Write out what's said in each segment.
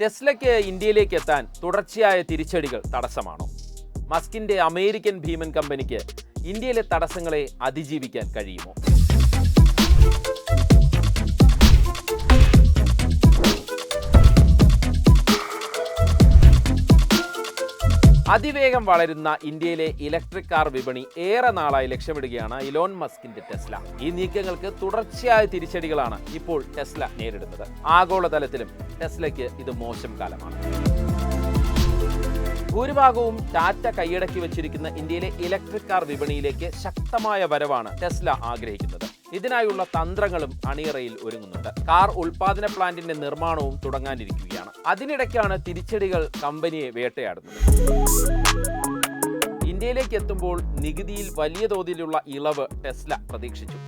ടെസ്ലയ്ക്ക് ഇന്ത്യയിലേക്ക് എത്താൻ തുടർച്ചയായ തിരിച്ചടികൾ തടസ്സമാണോ? മസ്കിന്റെ അമേരിക്കൻ ഭീമൻ കമ്പനിക്ക് ഇന്ത്യയിലെ തടസ്സങ്ങളെ അതിജീവിക്കാൻ കഴിയുമോ? അതിവേഗം വളരുന്ന ഇന്ത്യയിലെ ഇലക്ട്രിക് കാർ വിപണി ഏറെ നാളായി ലക്ഷ്യമിടുകയാണ് ഇലോൺ മസ്കിന്റെ ടെസ്ല. ഈ നീക്കങ്ങൾക്ക് തുടർച്ചയായ തിരിച്ചടികളാണ് ഇപ്പോൾ ടെസ്ല നേരിടുന്നത്. ആഗോളതലത്തിലും ടെസ്ലയ്ക്ക് ഇത് മോശം കാലമാണ്. ഭൂരിഭാഗവും ടാറ്റ കൈയടക്കി വെച്ചിരിക്കുന്ന ഇന്ത്യയിലെ ഇലക്ട്രിക് കാർ വിപണിയിലേക്ക് ശക്തമായ വരവാണ് ടെസ്ല ആഗ്രഹിക്കുന്നത്. ഇതിനായുള്ള തന്ത്രങ്ങളും അണിയറയിൽ ഒരുങ്ങുന്നുണ്ട്. കാർ ഉൽപാദന പ്ലാന്റിന്റെ നിർമ്മാണവും തുടങ്ങാനിരിക്കുകയാണ്. അതിനിടയ്ക്കാണ് തിരിച്ചടികൾ കമ്പനിയെ വേട്ടയാടുന്നത്. ഇന്ത്യയിലേക്ക് എത്തുമ്പോൾ നികുതിയിൽ വലിയ തോതിലുള്ള ഇളവ് ടെസ്ല പ്രതീക്ഷിച്ചു.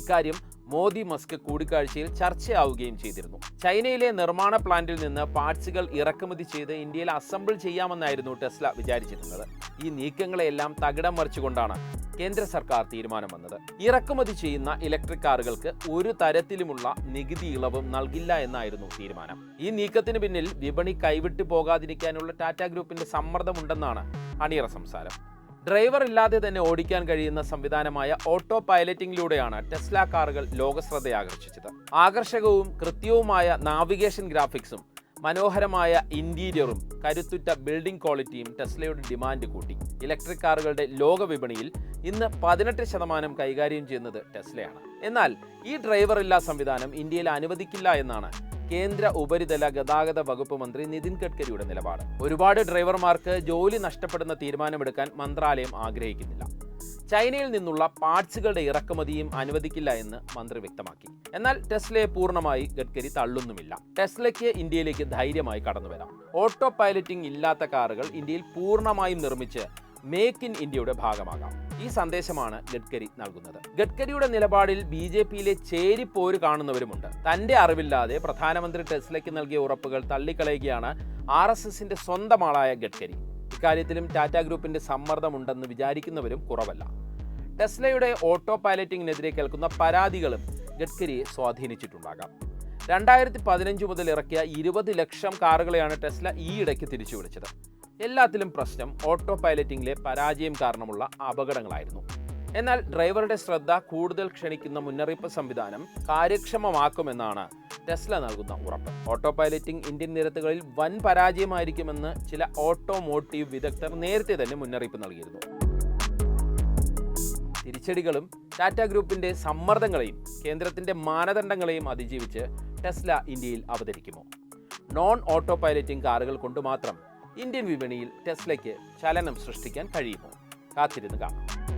ഇക്കാര്യം മോദി മസ്ക് കൂടിക്കാഴ്ചയിൽ ചർച്ചയാവുകയും ചെയ്തിരുന്നു. ചൈനയിലെ നിർമ്മാണ പ്ലാന്റിൽ നിന്ന് പാർട്സുകൾ ഇറക്കുമതി ചെയ്ത് ഇന്ത്യയിൽ അസംബിൾ ചെയ്യാമെന്നായിരുന്നു ടെസ്ല വിചാരിച്ചിരുന്നത്. ഈ നീക്കങ്ങളെല്ലാം തകിടം മറിച്ചുകൊണ്ടാണ് കേന്ദ്ര സർക്കാർ തീരുമാനം വന്നത്. ഇറക്കുമതി ചെയ്യുന്ന ഇലക്ട്രിക് കാറുകൾക്ക് ഒരു തരത്തിലുമുള്ള നികുതി ഇളവും നൽകില്ല എന്നായിരുന്നു തീരുമാനം. ഈ നീക്കത്തിന് പിന്നിൽ വിപണി കൈവിട്ടു പോകാതിരിക്കാനുള്ള ടാറ്റ ഗ്രൂപ്പിന്റെ സമ്മർദ്ദമുണ്ടെന്നാണ് അണിയറ സംസാരം. ഡ്രൈവർ ഇല്ലാതെ തന്നെ ഓടിക്കാൻ കഴിയുന്ന സംവിധാനമായ ഓട്ടോ പൈലറ്റിംഗിലൂടെയാണ് ടെസ്ല കാറുകൾ ലോകശ്രദ്ധ ആകർഷിച്ചത് ആകർഷകവും കൃത്യവുമായ നാവിഗേഷൻ ഗ്രാഫിക്സും മനോഹരമായ ഇന്റീരിയറും കരുത്തുറ്റ ബിൽഡിംഗ് ക്വാളിറ്റിയും ടെസ്ലയുടെ ഡിമാൻഡ് കൂട്ടി. ഇലക്ട്രിക് കാറുകളുടെ ലോക വിപണിയിൽ ഇന്ന് പതിനെട്ട് ശതമാനം കൈകാര്യം ചെയ്യുന്നത് ടെസ്ലയാണ്. എന്നാൽ ഈ ഡ്രൈവർ ഇല്ലാ സംവിധാനം ഇന്ത്യയിൽ അനുവദിക്കില്ല എന്നാണ് കേന്ദ്ര ഉപരിതല ഗതാഗത വകുപ്പ് മന്ത്രി നിതിൻ ഗഡ്കരിയുടെ നിലപാട്. ഒരുപാട് ഡ്രൈവർമാർക്ക് ജോലി നഷ്ടപ്പെടുന്ന തീരുമാനമെടുക്കാൻ മന്ത്രാലയം ആഗ്രഹിക്കുന്നില്ല. ചൈനയിൽ നിന്നുള്ള പാർട്സുകളുടെ ഇറക്കുമതിയും അനുവദിക്കില്ല എന്ന് മന്ത്രി വ്യക്തമാക്കി. എന്നാൽ ടെസ്ലയെ പൂർണമായി ഗഡ്കരി തള്ളുന്നുമില്ല. ടെസ്ലയ്ക്ക് ഇന്ത്യയിലേക്ക് ധൈര്യമായി കടന്നുവരാം. ഓട്ടോ പൈലറ്റിംഗ് ഇല്ലാത്ത കാറുകൾ ഇന്ത്യയിൽ പൂർണമായും നിർമ്മിച്ച് മേക്ക് ഇൻ ഇന്ത്യയുടെ ഭാഗമാകാം. ഈ സന്ദേശമാണ് ഗഡ്കരി നൽകുന്നത്. ഗഡ്കരിയുടെ നിലപാടിൽ ബി ജെ പിയിലെ ചേരിപ്പോര് കാണുന്നവരുമുണ്ട്. തന്റെ അറിവില്ലാതെ പ്രധാനമന്ത്രി ടെസ്ലയ്ക്ക് നൽകിയ ഉറപ്പുകൾ തള്ളിക്കളയുകയാണ് ആർ എസ് എസിന്റെ സ്വന്തം ആളായ ഗഡ്കരി. ഇക്കാര്യത്തിലും ടാറ്റ ഗ്രൂപ്പിന്റെ സമ്മർദ്ദമുണ്ടെന്ന് വിചാരിക്കുന്നവരും കുറവല്ല. ടെസ്ലയുടെ ഓട്ടോ പൈലറ്റിംഗിനെതിരെ കേൾക്കുന്ന പരാതികളും ഗഡ്കരിയെ സ്വാധീനിച്ചിട്ടുണ്ടാകാം. രണ്ടായിരത്തി പതിനഞ്ച് മുതൽ ഇറക്കിയ ഇരുപത് ലക്ഷം കാറുകളെയാണ് ടെസ്ല ഈയിടയ്ക്ക് തിരിച്ചു വിളിച്ചത്. എല്ലാത്തിലും പ്രശ്നം ഓട്ടോ പൈലറ്റിംഗിലെ പരാജയം കാരണമുള്ള അപകടങ്ങളായിരുന്നു. എന്നാൽ ഡ്രൈവറുടെ ശ്രദ്ധ കൂടുതൽ ക്ഷണിക്കുന്ന മുന്നറിയിപ്പ് സംവിധാനം കാര്യക്ഷമമാക്കുമെന്നാണ് ടെസ്ല നൽകുന്ന ഉറപ്പ്. ഓട്ടോ പൈലറ്റിംഗ് ഇന്ത്യൻ നിരത്തുകളിൽ വൻ പരാജയമായിരിക്കുമെന്ന് ചില ഓട്ടോമോട്ടീവ് വിദഗ്ധർ നേരത്തെ തന്നെ മുന്നറിയിപ്പ് നൽകിയിരുന്നു. തിരിച്ചടികളും ടാറ്റ ഗ്രൂപ്പിന്റെ സമ്മർദ്ദങ്ങളെയും കേന്ദ്രത്തിന്റെ മാനദണ്ഡങ്ങളെയും അതിജീവിച്ച് ടെസ്ല ഇന്ത്യയിൽ അവതരിക്കുമോ? നോൺ ഓട്ടോ പൈലറ്റിംഗ് കാറുകൾ കൊണ്ട് മാത്രം ഇന്ത്യൻ വിപണിയിൽ ടെസ്ലയ്ക്ക് ചലനം സൃഷ്ടിക്കാൻ കഴിയുമോ? കാത്തിരുന്ന് കാണാം.